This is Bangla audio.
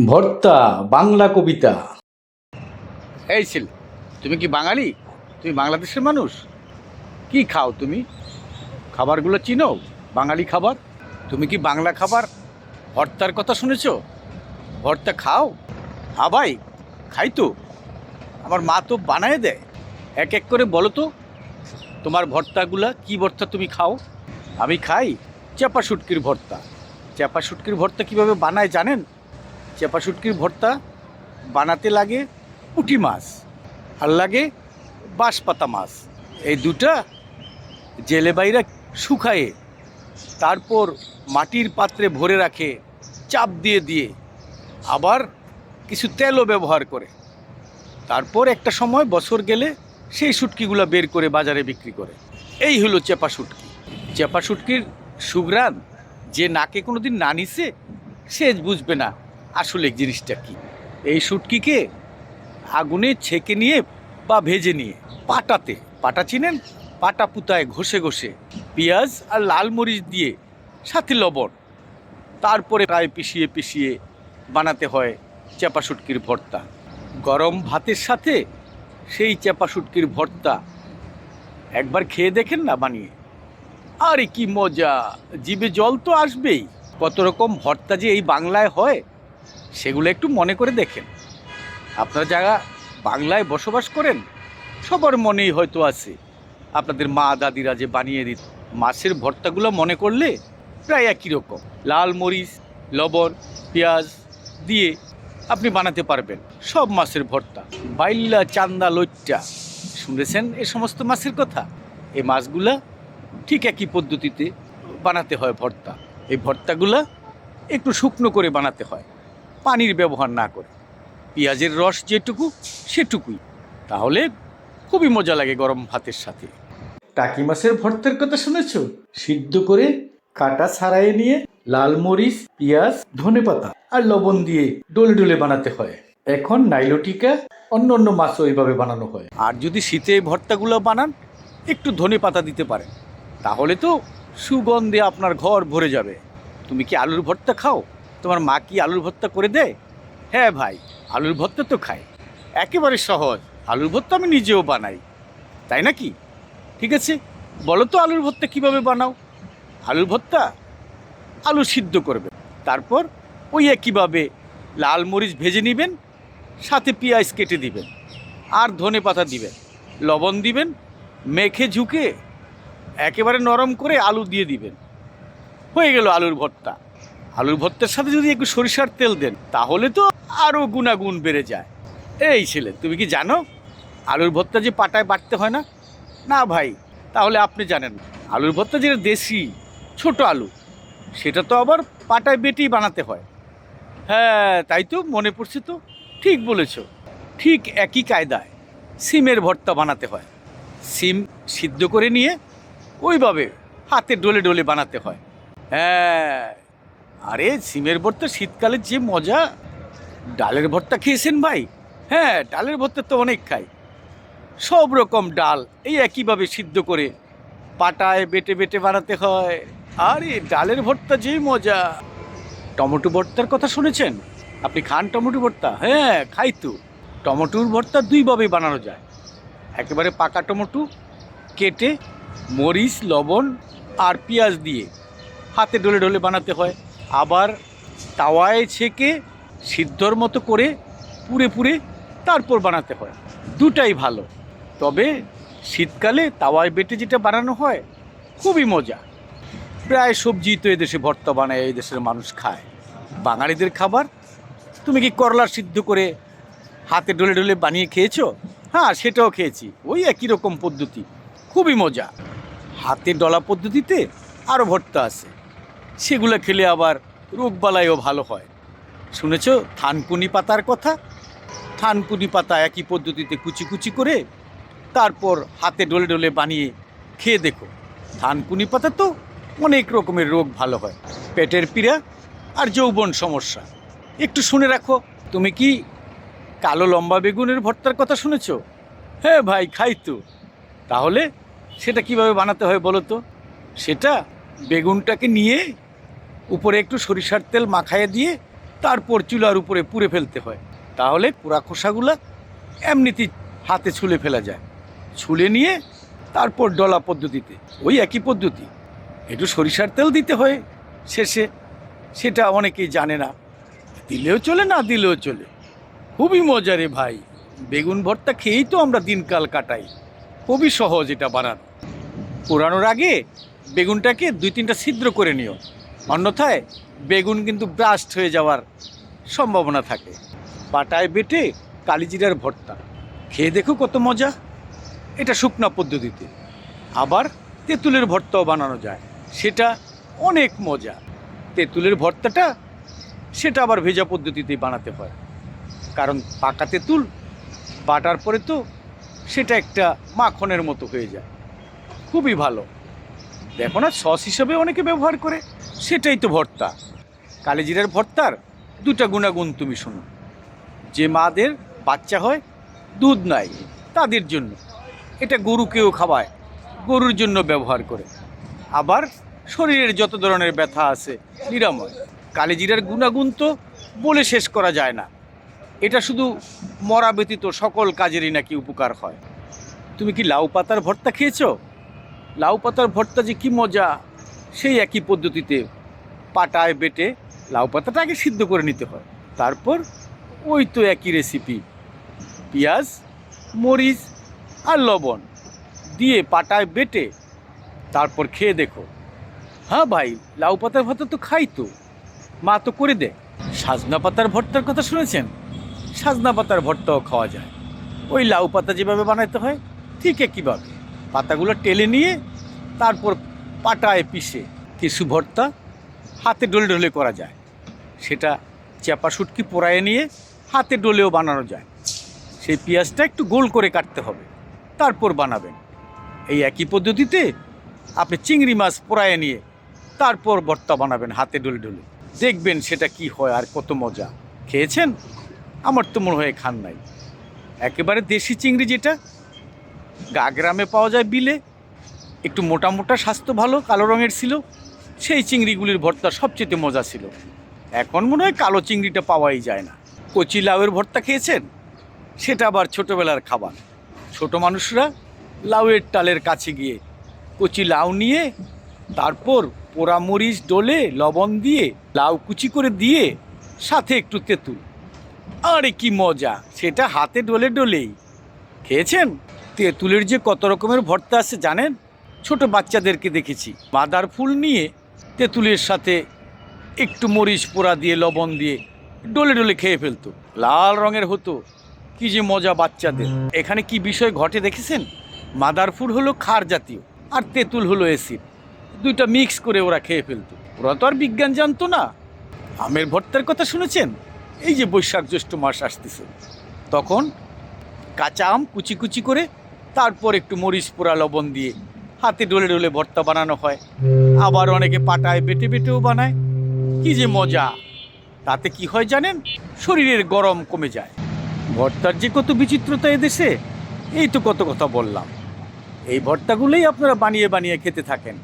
ভর্তা, বাংলা কবিতা। এই ছেলে তুমি কি বাঙালি? তুমি বাংলাদেশের মানুষ? কি খাও তুমি? খাবারগুলো চিনো? বাঙালি খাবার? তুমি কি বাংলা খাবার? ভর্তার কথা শুনেছ? ভর্তা খাও? হ্যাঁ ভাই, খাই তো। আমার মা তো বানায় দেয়। এক এক করে বলো তো, তোমার ভর্তাগুলা কি ভর্তা তুমি খাও? আমি খাই চেপা শুটকির ভর্তা। চেপা শুটকির ভর্তা কীভাবে বানায় জানেন? চেপা শুটকির ভর্তা, বানাতে লাগে পুঁটি মাছ, আর লাগে বাঁশপাতা মাছ। এই দুটা জেলে বাইরা শুকায়ে তারপর মাটির পাত্রে ভরে রাখে, চাপ দিয়ে দিয়ে। আবার কিছু তেলও ব্যবহার করে। তারপর একটা সময় বছর গেলে সেই শুটকিগুলো বের করে বাজারে বিক্রি করে। এই হলো চেপা শুটকি। চেপা শুটকির সুগ্রান যে নাকে কোনো দিন না নিছে, সে বুঝবে না আসলে জিনিসটা কি? এই শুটকিকে আগুনে ছেঁকে নিয়ে বা ভেজে নিয়ে পাটাতে, পাটা চিনেন? পাটা পুতায় ঘষে ঘষে পেঁয়াজ আর লাল মরিচ দিয়ে সাথে লবণ। তারপরে প্রায় পিষিয়ে পিষিয়ে বানাতে হয় চেপা শুটকির ভর্তা। গরম ভাতের সাথে সেই চেপা শুটকির ভর্তা একবার খেয়ে দেখেন না বানিয়ে? আরে কি মজা! জিভে জল তো আসবেই। কত রকম ভর্তা যে এই বাংলায় হয় সেগুলো একটু মনে করে দেখেন। আপনারা যারা বাংলায় বসবাস করেন, সবার মনেই হয়তো আছে। আপনাদের মা দাদিরা যে বানিয়ে দিত, মাছের ভর্তাগুলো মনে করলে প্রায় একই রকম। লাল মরিচ, লবণ, পেঁয়াজ দিয়ে আপনি বানাতে পারবেন সব মাছের ভর্তা। বাইল্লা, চান্দা, লইট্টা। শুনেছেন এ সমস্ত মাছের কথা? এই মাছগুলা ঠিক একই পদ্ধতিতে বানাতে হয় ভর্তা। এই ভর্তাগুলা একটু শুকনো করে বানাতে হয়। পানির ব্যবহার না করে। পেঁয়াজের রস যেটুকু সেটুকুই। তাহলে খুবই মজা লাগে গরম ভাতের সাথে। টাকি মাছের ভর্তার কথা শুনেছ? সিদ্ধ করে কাটা ছাড়াইয়ে নিয়ে লাল মরিচ পেঁয়াজ ধনেপাতা আর লবণ দিয়ে ডলে ডলে বানাতে হয়। এখন নাইলোটিকা অন্য অন্য মাছও এইভাবে বানানো হয়। আর যদি শীতে ভর্তাগুলো বানান একটু ধনে পাতা দিতে পারেন। তাহলে তো সুগন্ধে আপনার ঘর ভরে যাবে। তুমি কি আলুর ভর্তা খাও? তোমার মা কি আলুর ভর্তা করে দেয় হ্যাঁ ভাই, আলুর ভর্তা তো খাই একেবারে সহজ, আলুর ভর্তা আমি নিজেও বানাই। তাই নাকি? ঠিক আছে, বলো তো আলুর ভর্তা কীভাবে বানাও? আলুর ভর্তা আলু সিদ্ধ করবে, তারপর ওই একইভাবে লাল মরিচ ভেজে নেবেন, সাথে পেঁয়াজ কেটে দিবেন, আর ধনে পাতা দিবেন, লবণ দিবেন, মেখে ঝুঁকে একেবারে নরম করে আলু দিয়ে দিবেন। হয়ে গেল আলুর ভর্তা। আলুর ভর্তার সাথে যদি একটু সরিষার তেল দেন, তাহলে তো আরও গুণাগুণ বেড়ে যায়। এই ছেলে, তুমি কি জানো? আলুর ভর্তা যে পাটায় বাটতে হয় না? না ভাই, তাহলে আপনি জানেন। আলুর ভর্তা যেটা দেশি, ছোট আলু, সেটা তো আবার পাটায় বেটেই বানাতে হয়। হ্যাঁ তাই তো মনে পড়ছে তো। ঠিক বলেছ। ঠিক একই কায়দায় সিমের ভর্তা বানাতে হয়। সিম সিদ্ধ করে নিয়ে ওইভাবে হাতে ডলে ডলে বানাতে হয়। হ্যাঁ আরে, সিমের ভর্তা শীতকালে যে মজা। ডালের ভর্তা খেয়েছেন ভাই? হ্যাঁ ডালের ভর্তা তো অনেক খাই। সব রকম ডাল, এই একইভাবে সিদ্ধ করে পাটায় বেটে বেটে বানাতে হয়। আরে, ডালের ভর্তা যেই মজা। টমেটো ভর্তার কথা শুনেছেন? আপনি খান টমেটো ভর্তা? হ্যাঁ খাই তো। টমেটোর ভর্তা দুইভাবে বানানো যায়। একেবারে পাকা টমেটো, কেটে মরিচ, লবণ আর পেঁয়াজ দিয়ে হাতে ডলে ডলে বানাতে হয়। আবার তাওয়ায় ছেঁকে সিদ্ধর মতো করে পুড়ে পুড়ে তারপর বানাতে হয়। দুটাই ভালো। তবে শীতকালে তাওয়ায় বেটে যেটা বানানো হয়, খুবই মজা। প্রায় সবজি তো এদেশে ভর্তা বানায়, এই দেশের মানুষ খায়। বাঙালিদের খাবার? তুমি কি করলা সিদ্ধ করে হাতে ডলে ডলে বানিয়ে খেয়েছো? হ্যাঁ সেটাও খেয়েছি। ওই একই রকম পদ্ধতি। খুবই মজা। হাতে ডলা পদ্ধতিতে আরও ভর্তা আছে। সেগুলো খেলে আবার রোগবালাইও ভালো হয়। শুনেছ? থানকুনি পাতার কথা? থানকুনি পাতা একই পদ্ধতিতে কুচি কুচি করে তারপর হাতে ডলে ডলে বানিয়ে খেয়ে দেখো। থানকুনি পাতা তো অনেক রকমের রোগ ভালো হয়। পেটের পীড়া আর যৌবন সমস্যা। একটু শুনে রাখো, তুমি কি কালো লম্বা বেগুনের ভর্তার কথা শুনেছ? হ্যাঁ ভাই, খাই তো। তাহলে সেটা কীভাবে বানাতে হয় বলো তো? সেটা বেগুনটাকে নিয়ে উপরে একটু সরিষার তেল মাখাইয়ে দিয়ে তারপর চুলার উপরে পুড়ে ফেলতে হয়। তাহলে পুরা খোসাগুলা এমনিতেই হাতে ছুলে ফেলা যায়। ছুলে নিয়ে তারপর ডলা পদ্ধতিতে, ওই একই পদ্ধতি। একটু সরিষার তেল দিতে হয় শেষে, সেটা অনেকেই জানে না। দিলেও চলে, না দিলেও চলে। খুবই মজা রে ভাই। বেগুন ভর্তা খেয়েই তো আমরা দিনকাল কাটাই। খুবই সহজ এটা বানানো। পোড়ানোর আগে বেগুনটাকে দুই তিনটা ছিদ্র করে নিও। অন্যথায় বেগুন কিন্তু ব্রাস্ট হয়ে যাওয়ার সম্ভাবনা থাকে। পাটায় বেটে কালিজিরার ভর্তা। খেয়ে দেখো কত মজা। এটা শুকনা পদ্ধতিতে। আবার তেঁতুলের ভর্তাও বানানো যায়। সেটা অনেক মজা। তেঁতুলের ভর্তাটা সেটা আবার ভেজা পদ্ধতিতেই বানাতে হয়। কারণ পাকা তেঁতুল বাটার পরে তো সেটা একটা মাখনের মতো হয়ে যায়। খুবই ভালো। দেখো না, সস হিসাবে অনেকে ব্যবহার করে, সেটাই তো ভর্তা। কালিজিরার ভর্তার দুটা গুণাগুণ তুমি শোনো। যে মাদের বাচ্চা হয়, দুধ নাই, তাদের জন্য। এটা গরুকেও খাওয়ায়, গরুর জন্য ব্যবহার করে। আবার শরীরের যত ধরনের ব্যথা আছে, নিরাময়। কালিজিরার গুণাগুণ তো বলে শেষ করা যায় না। এটা শুধু মরা ব্যতীত সকল কাজেরই নাকি উপকার হয়। তুমি কি লাউ পাতার ভর্তা খেয়েছো? লাউ পাতার ভর্তা যে কি মজা, সেই একই পদ্ধতিতে পাটায় বেটে লাউ পাতাটা আগে সিদ্ধ করে নিতে হয়। তারপর ওই তো একই রেসিপি পেঁয়াজ, মরিচ আর লবণ দিয়ে পাটায় বেটে তারপর খেয়ে দেখো। হ্যাঁ ভাই, লাউ পাতার ভর্তা তো খাই তো। মা তো করে দে। সাজনা পাতার ভর্তার কথা শুনেছেন? সাজনা পাতার ভর্তাও খাওয়া যায়। ওই লাউ পাতা যেভাবে বানাইতে হয়, ঠিক একইভাবে। পাতাগুলো টেলে নিয়ে তারপর পাটায় পিষে কিছু ভর্তা হাতে ডলে ডলে করা যায়। সেটা চাপা শুটকি পোড়ায় নিয়ে হাতে ডলেও বানানো যায়। সেই পেঁয়াজটা একটু গোল করে কাটতে হবে, তারপর বানাবেন। এই একই পদ্ধতিতে আপনি চিংড়ি মাছ পোড়ায় নিয়ে তারপর ভর্তা বানাবেন হাতে ডলে ডলে। দেখবেন সেটা কি হয় আর কত মজা। খেয়েছেন? আমার তো মনে হয় খান নাই। একেবারে দেশি চিংড়ি যেটা গ্রামে পাওয়া যায় বিলে। একটু মোটা মোটা স্বাস্থ্য ভালো, কালো রঙের ছিল। সেই চিংড়িগুলির ভর্তা সবচেয়ে মজা ছিল। এখন মনে হয় কালো চিংড়িটা পাওয়াই যায় না। কচি লাউয়ের ভর্তা খেয়েছেন? সেটা আবার ছোটোবেলার খাবার। ছোট মানুষরা লাউয়ের টালের কাছে গিয়ে কচি লাউ নিয়ে, তারপর পোড়া মরিচ ডলে লবণ দিয়ে লাউ কুচি করে দিয়ে, সাথে একটু তেঁতুল। আরে কি মজা! সেটা হাতে ডলে ডলেই। খেয়েছেন? তেঁতুলের যে কত রকমের ভর্তা আছে জানেন? ছোট বাচ্চাদেরকে দেখেছি। মাদার ফুল নিয়ে তেঁতুলের সাথে একটু মরিচ পোড়া দিয়ে, লবণ দিয়ে ডলে ডলে খেয়ে ফেলতো। লাল রঙের হতো। কি যে মজা বাচ্চাদের। এখানে কি বিষয় ঘটে দেখেছেন? মাদার ফুল হলো খার জাতীয় আর তেঁতুল হলো অ্যাসিড। দুইটা মিক্স করে ওরা খেয়ে ফেলতো। ওরা তো আর বিজ্ঞান জানতো না। আমের ভর্তার কথা শুনেছেন? এই যে বৈশাখ জ্যৈষ্ঠ মাস আসতেছে। তখন কাঁচা আম কুচি কুচি করে তারপর একটু মরিচ পোড়া, লবণ দিয়ে হাতে ডলে ডলে ভর্তা বানানো হয়। আবার অনেকে পাটায় বেটে বেটেও বানায়। কি যে মজা! তাতে কি হয় জানেন? শরীরের গরম কমে যায়। ভর্তার যে কত বিচিত্রতা এদেশে, এই তো কত কথা বললাম। এই ভর্তাগুলোই আপনারা বানিয়ে বানিয়ে খেতে থাকেন।